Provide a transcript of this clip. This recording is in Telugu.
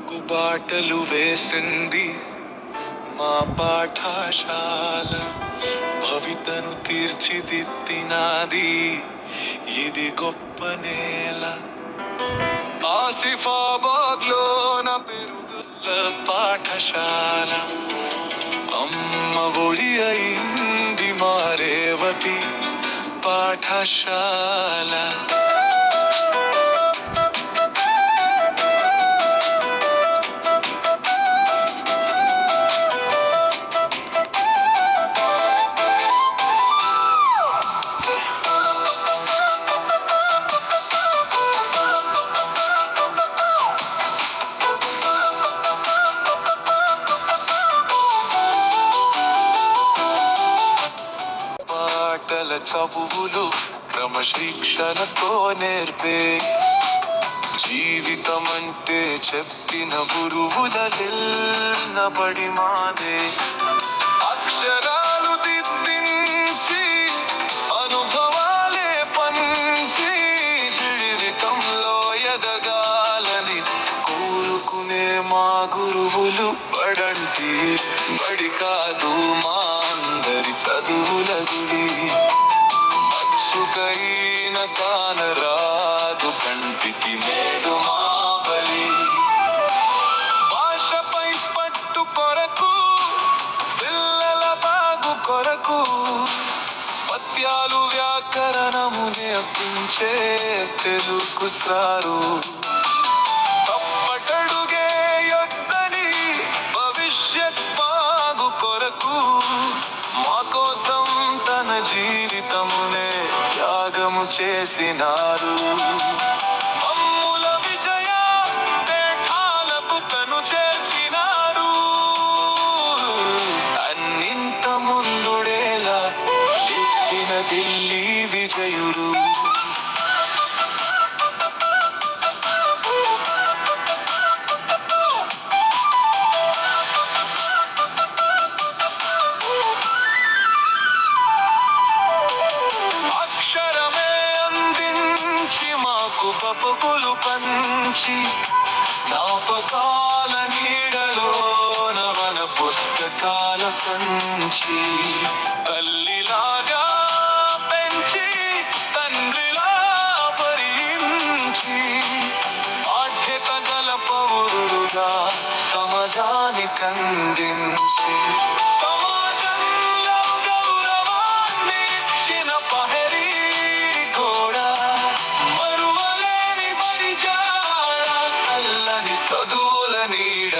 వెలుగు బాటలు వేసింది మా పాఠశాల. భవితను తీర్చిదిద్దినది ఇది గొప్ప నేల. ఆసిఫాబాద్ లోన పెరుగుల పాఠశాల. అమ్మ ఒడి అయింది మా రేవతి పాఠశాల. పాటల చదువులు క్రమశిక్షణతో నేర్పే. జీవితం అంటే చెప్పిన గురువుల నిల్నబడి మాదే. అక్షరాలు దిద్దించి అనుభవాలే పంచి జీవితంలో ఎదగాలని కోరుకునే మా గురువులు బడంటి బడి కాదు మా అందరి చదువుల గుడి మచ్చుకైన కానరాదు కంటికి నేడు మా బలి. భాషపై పట్టు కొరకు పిల్లల బాగు కొరకు పద్యాలు వ్యాకరణము నేర్పించే తెలుగు సారు జీవితమునే చేసినారు. మాకు బతుకులు పంచి జ్ఞాపకాల నీడలో మన పుస్తకాల సంచి. తల్లిలాగా పెంచి తండ్రిలా భరించి బాధ్యత గల పౌరుడుగా సమాజానికి అందించి நீட